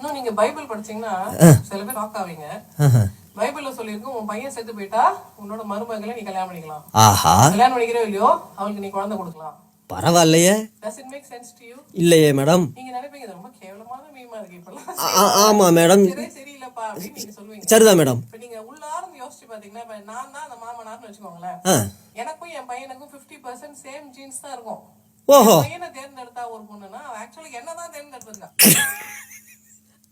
இன்னும் நீங்க பைபிள் படிச்சீங்கன்னா சில பேர் ராக் ஆவீங்க. பைபிள்ல சொல்லியிருக்கும் உன் பையன் செத்து போயிட்டா உன்னோட மருமகளை நீ கல்யாணம் பண்ணிக்கலாம். ஆஹா. கல்யாணம் பண்ணிக்கிறோ இல்லையோ அவளுக்கு நீ குழந்தை கொடுக்கலாம். பரவாயில்லையே. இல்லையே மேடம். நீங்க நினைப்பீங்க ரொம்ப கேவலமான மீமா இருக்கு இப்பெல்லாம். ஆமா மேடம். சரிதான் மேடம். நீங்க உள்ளார்ந்து யோசிச்சு பாத்தீங்கன்னா இப்ப நான் தான் அந்த மாமனார்னு வச்சுக்கோங்களேன். எனக்கும் என் பையனுக்கும் 50% பர்சன்ட் சேம் ஜீன்ஸ் தான் இருக்கும். ஓஹோ. பையனை தேர்ந்தெடுத்தா ஒரு பொண்ணுனா ஆக்சுவலி என்ன தான் தேர்ந்தெடுத்திருக்கா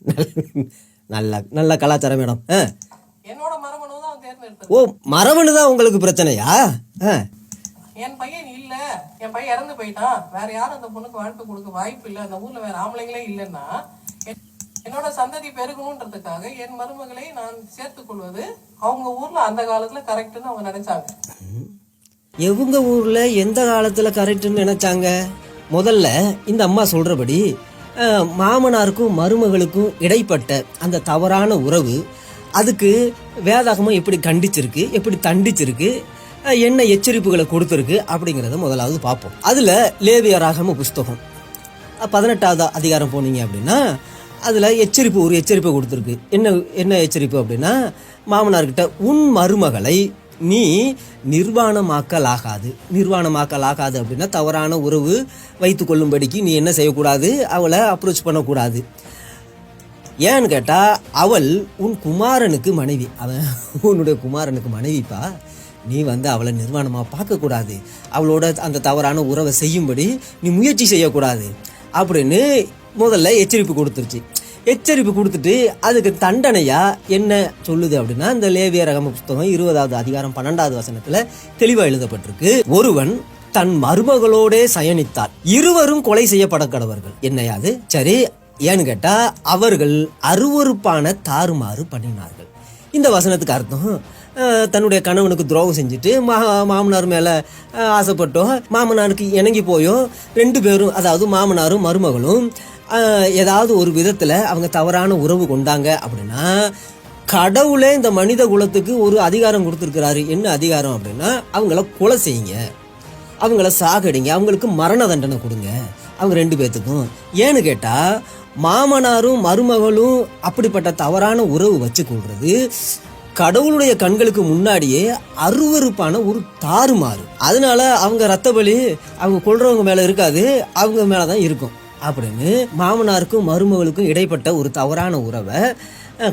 நல்ல நல்ல கலாச்சாரம் மேடம். ஆ. ஓ மரபணு தான் உங்களுக்கு பிரச்சனையா? ஆ. என் பையன் இல்ல. என் பையன் இறந்து போயிட்டான். வேற யாரும் அந்த பொண்ணுக்கு வாழ்க்கை கொடுக்க வாய்ப்பு இல்ல. அந்த ஊர்ல வேற ஆம்பளைங்களே இல்லைன்னா என்- என்னோட சந்ததி பெருகணுன்றதுக்காக என் மருமகளை நான் சேர்த்துக் கொள்வது அவங்க ஊர்ல அந்த காலத்துல கரெக்ட்னு அவங்க நினைச்சாங்க. எவங்க ஊர்ல எந்த காலத்துல கரெக்ட்னு நினைச்சாங்க? முதல்ல இந்த அம்மா சொல்றபடி மாமனாருக்கும் மருமகளுக்கும் இடைப்பட்ட அந்த தவறான உறவு அதுக்கு வேதாகமம் எப்படி கண்டிச்சிருக்கு எப்படி தண்டிச்சிருக்கு என்ன எச்சரிப்புகளை கொடுத்துருக்கு அப்படிங்கிறத முதலாவது பார்ப்போம். அதுல லேவியராகம புஸ்தகம். பதினெட்டாவது அதிகாரம் போனீங்க அப்படின்னா அதில் எச்சரிப்பு ஒரு எச்சரிப்பை கொடுத்துருக்கு. என்ன என்ன எச்சரிப்பு அப்படின்னா மாமனார்கிட்ட உன் மருமகளை நீ நிர்வாணமாக்கல் ஆகாது நிர்வாணமாக்கல் ஆகாது அப்படின்னா தவறான உறவு வைத்து கொள்ளும்படிக்கு நீ என்ன செய்யக்கூடாது? அவளை அப்ரோச் பண்ணக்கூடாது. ஏன்னு கேட்டால் அவள் உன் குமாரனுக்கு மனைவி. அவன் உன்னுடைய குமாரனுக்கு மனைவிப்பா. நீ வந்து அவளை நிர்வாணமாக பார்க்கக்கூடாது. அவளோட அந்த தவறான உறவை செய்யும்படி நீ முயற்சி செய்யக்கூடாது. அப்படின்னு முதல்ல எச்சரிப்பு கொடுத்துருச்சு. எச்சரிப்பு கொடுத்துட்டு அதுக்கு தண்டனையா என்ன சொல்லுது அப்படின்னா இந்த லேவிய ரகம புஸ்தகம் இருபதாவது அதிகாரம் பன்னெண்டாவது வசனத்துல தெளிவா எழுதப்பட்டிருக்கு. ஒருவன் தன் மருமகளோடே சயனித்தார் இருவரும் கொலை செய்யப்பட கடவர்கள். என்னையாது சரி ஏன்னு கேட்டா அவர்கள் அருவருப்பான தாறுமாறு பண்ணினார்கள். இந்த வசனத்துக்கு அர்த்தம் தன்னுடைய கணவனுக்கு துரோகம் செஞ்சுட்டு மா மாமனார் மேலே ஆசைப்பட்டோ மாமனாருக்கு இணங்கி போயோ ரெண்டு பேரும் அதாவது மாமனாரும் மருமகளும் ஏதாவது ஒரு விதத்தில் அவங்க தவறான உறவு கொண்டாங்க அப்படின்னா கடவுளே இந்த மனித குலத்துக்கு ஒரு அதிகாரம் கொடுத்துருக்கிறாரு. என்ன அதிகாரம் அப்படின்னா அவங்கள கொலை செய்யுங்க. அவங்கள சாகடிங்க. அவங்களுக்கு மரண தண்டனை கொடுங்க. அவங்க ரெண்டு பேர்த்துக்கும் ஏன்னு கேட்டால் மாமனாரும் மருமகளும் அப்படிப்பட்ட தவறான உறவு வச்சு கொள்வது கடவுளுடைய கண்களுக்கு முன்னாடியே அருவருப்பான ஒரு தாறுமாறு. அதனால அவங்க ரத்த பலி அவங்க கொள்றவங்க மேலே இருக்காது அவங்க மேலே தான் இருக்கும். அப்படின்னு மாமனாருக்கும் மருமகளுக்கும் இடைப்பட்ட ஒரு தவறான உறவை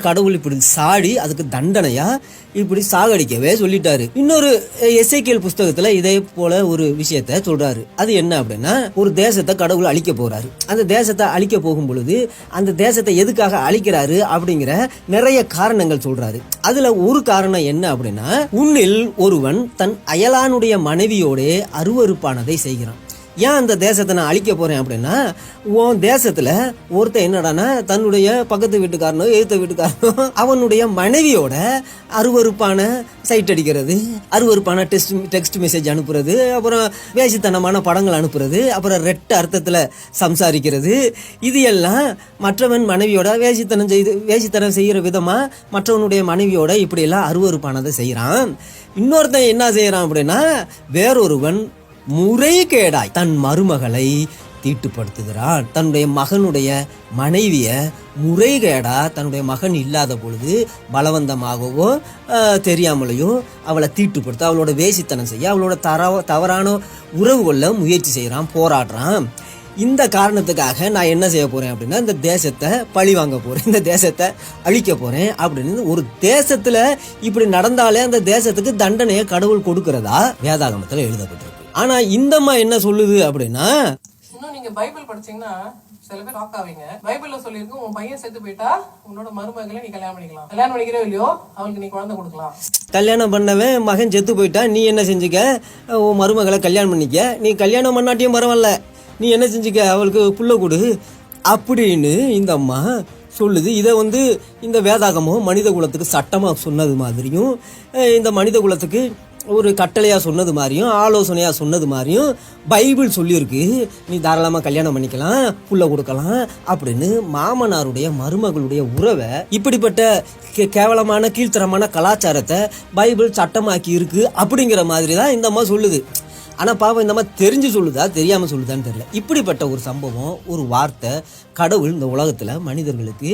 கடவுள் இப்படி சாடி அதுக்கு தண்டனையா இப்படி சாகடிக்கவே சொல்லிட்டாரு. இன்னொரு எஸ்ஐகேல் புஸ்தகத்துல இதே போல ஒரு விஷயத்த சொல்றாரு. அது என்ன அப்படின்னா ஒரு தேசத்தை கடவுள் அழிக்க போறாரு. அந்த தேசத்தை அழிக்க போகும் பொழுது அந்த தேசத்தை எதுக்காக அழிக்கிறாரு அப்படிங்கிற நிறைய காரணங்கள் சொல்றாரு. அதுல ஒரு காரணம் என்ன அப்படின்னா உன்னில் ஒருவன் தன் அயலானுடைய மனைவியோட அருவருப்பானதை செய்கிறான். ஏன் அந்த தேசத்தை நான் அழிக்க போகிறேன் அப்படின்னா உன் தேசத்தில் ஒருத்தன் என்னடான்னா தன்னுடைய பக்கத்து வீட்டுக்காரனோ எழுத்த வீட்டுக்காரனோ அவனுடைய மனைவியோட அருவருப்பான சைட் அடிக்கிறது அருவருப்பான டெஸ்ட் டெக்ஸ்ட் மெசேஜ் அனுப்புறது அப்புறம் வேசித்தனமான படங்கள் அனுப்புறது அப்புறம் ரெட்ட அர்த்தத்தில் சம்சாரிக்கிறது. இது எல்லாம் மற்றவன் மனைவியோட வேசித்தனம் செய்து வேசித்தனம் செய்கிற விதமாக மற்றவனுடைய மனைவியோட இப்படியெல்லாம் அருவறுப்பானதை அருவருப்பானதை இன்னொருத்தன் என்ன செய்கிறான் அப்படின்னா வேறொருவன் முறைகேடாய் தன் மருமகளை தீட்டுப்படுத்துகிறான். தன்னுடைய மகனுடைய மனைவிய முறைகேடா தன்னுடைய மகன் இல்லாத பொழுது பலவந்தமாகவோ ஆஹ், தெரியாமலேயோ அவளை தீட்டுப்படுத்த அவளோட வேசித்தனம் செய்ய அவளோட தர தவறான உறவு கொள்ள முயற்சி செய்கிறான் போராடுறான். இந்த காரணத்துக்காக நான் என்ன செய்ய போகிறேன் அப்படின்னா இந்த தேசத்தை பழி வாங்க போகிறேன் இந்த தேசத்தை அழிக்க போகிறேன் அப்படின்னு ஒரு தேசத்தில் இப்படி நடந்தாலே அந்த தேசத்துக்கு தண்டனையை கடவுள் கொடுக்கிறதா வேதாகமத்தில் எழுதப்பட்டிருக்கு. ஆனா இந்தம்மா என்ன சொல்லுது அப்படின்னா இன்னும் நீங்க பைபிள் படிச்சீங்கன்னா சில பேர் ராக் ஆவீங்க. பைபிள்ல சொல்லியிருக்கும் உன் பையன் செத்து போயிட்டா உன்னோட மருமகளை நீ கல்யாணம் பண்ணிக்கலாம். கல்யாணம் பண்ணிக்கிறோ இல்லையோ அவளுக்கு நீ குழந்தை கொடுக்கலாம். கல்யாணம் பண்ணவன் மகன் செத்து போயிட்டா நீ என்ன செஞ்சுக்க? உன் மருமகளை கல்யாணம் பண்ணிக்க. நீ கல்யாணம் பண்ணாட்டியும் பரவாயில்ல. நீ என்ன செஞ்சுக்க? அவளுக்கு புள்ள கொடு. அப்படின்னு இந்த அம்மா சொல்லுது. இதை வந்து இந்த வேதாகமும் மனித குலத்துக்கு சட்டமாக சொன்னது மாதிரியும் இந்த மனித குலத்துக்கு ஒரு கட்டளையாக சொன்னது மாதிரியும் ஆலோசனையாக சொன்னது மாதிரியும் பைபிள் சொல்லியிருக்கு. நீ தாராளமாக கல்யாணம் பண்ணிக்கலாம் புள்ள கொடுக்கலாம் அப்படின்னு மாமனாருடைய மருமகளுடைய உறவை இப்படிப்பட்ட கே- கேவலமான கீழ்த்தரமான கலாச்சாரத்தை பைபிள் சட்டமாக்கி இருக்கு அப்படிங்கிற மாதிரி தான் இந்த அம்மா சொல்லுது. ஆனால் பாவம் இந்த மாதிரி தெரிஞ்சு சொல்லுதா தெரியாமல் சொல்லுதான்னு தெரியல. இப்படிப்பட்ட ஒரு சம்பவம் ஒரு வார்த்தை கடவுள் இந்த உலகத்தில் மனிதர்களுக்கு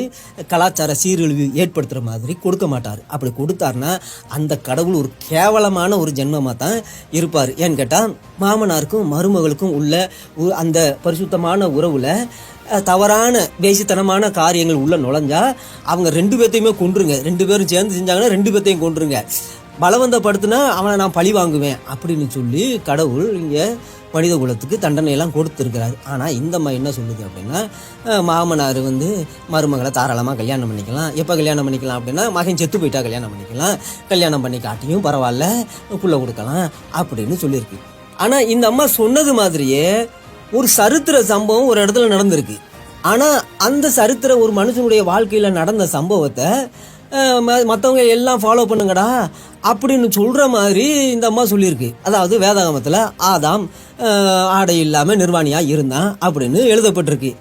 கலாச்சார சீரழிவு ஏற்படுத்துகிற மாதிரி கொடுக்க மாட்டார். அப்படி கொடுத்தாருன்னா அந்த கடவுள் ஒரு கேவலமான ஒரு ஜென்மமாக தான் இருப்பார். ஏன்னு கேட்டால் மாமனாருக்கும் மருமகளுக்கும் உள்ள அந்த பரிசுத்தமான உறவில் தவறான பேசித்தனமான காரியங்கள் உள்ள நுழைஞ்சா அவங்க ரெண்டு பேர்த்தையுமே கொண்டுருங்க ரெண்டு பேரும் சேர்ந்து செஞ்சாங்கன்னா ரெண்டு பேர்த்தையும் கொண்டுருங்க பலவந்தப்படுத்தினா அவனை நான் பழி வாங்குவேன் அப்படின்னு சொல்லி கடவுள் இங்கே மனித குலத்துக்கு தண்டனையெல்லாம் கொடுத்துருக்கிறாரு. ஆனால் இந்த அம்மா என்ன சொல்லுது அப்படின்னா மாமனார் வந்து மருமகளை தாராளமாக கல்யாணம் பண்ணிக்கலாம். எப்போ கல்யாணம் பண்ணிக்கலாம் அப்படின்னா மகன் செத்து போயிட்டா கல்யாணம் பண்ணிக்கலாம். கல்யாணம் பண்ணி காட்டியும் பரவாயில்ல புள்ள கொடுக்கலாம் அப்படின்னு சொல்லியிருக்கு. ஆனால் இந்த அம்மா சொன்னது மாதிரியே ஒரு சரித்திர சம்பவம் ஒரு இடத்துல நடந்திருக்கு. ஆனால் அந்த சரித்திர ஒரு மனுஷனுடைய வாழ்க்கையில் நடந்த சம்பவத்தை மற்றவங்க எல்லாம் ஃபாலோ பண்ணுங்கடா. அப்படின்னு சொல்கிற மாதிரி இந்த அம்மா சொல்லியிருக்கு. அதாவது வேதாகமத்தில் ஆதாம் ஆடை இல்லாமல் நிர்வாணியாக இருந்தான் அப்படின்னு எழுதப்பட்டிருக்கு.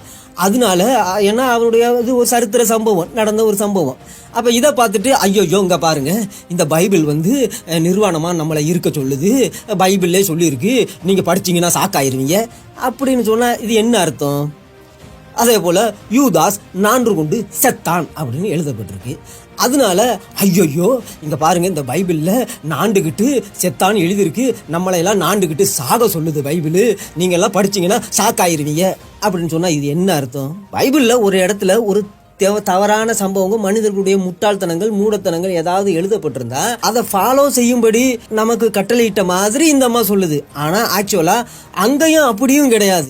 அதனால ஏன்னா அவருடைய இது ஒரு சரித்திர சம்பவம் நடந்த ஒரு சம்பவம். அப்போ இதை பார்த்துட்டு ஐயோயோ இங்கே பாருங்கள் இந்த பைபிள் வந்து நிர்வாணமாக நம்மளை இருக்க சொல்லுது. பைபிள்லே சொல்லியிருக்கு. நீங்கள் படிச்சீங்கன்னா சாக்காயிருவீங்க. அப்படின்னு சொன்னால் இது என்ன அர்த்தம்? அதே போல் யூதாஸ் நான்கு கொண்டு செத்தான் அப்படின்னு எழுதப்பட்டிருக்கு. அதனால ஐயோயோ இங்கே பாருங்கள் இந்த பைபிளில் நாண்டுக்கிட்டு செத்தான்னு எழுதியிருக்கு. நம்மளையெல்லாம் நாண்டுக்கிட்டு சாக சொல்லுது பைபிள். நீங்கள்லாம் படிச்சிங்கன்னா படிச்சீங்கன்னா சாக்காயிருவீங்க அப்படின்னு சொன்னால் இது என்ன அர்த்தம்? பைபிளில் ஒரு இடத்துல ஒரு தேவ- தவறான சம்பவங்கள் மனிதர்களுடைய முட்டாள்தனங்கள் மூடத்தனங்கள் ஏதாவது எழுதப்பட்டிருந்தா அதை ஃபாலோ செய்யும்படி நமக்கு கட்டளையிட்ட மாதிரி இந்த அம்மா சொல்லுது. ஆனால் ஆக்சுவலாக அங்கேயும் அப்படியும் கிடையாது.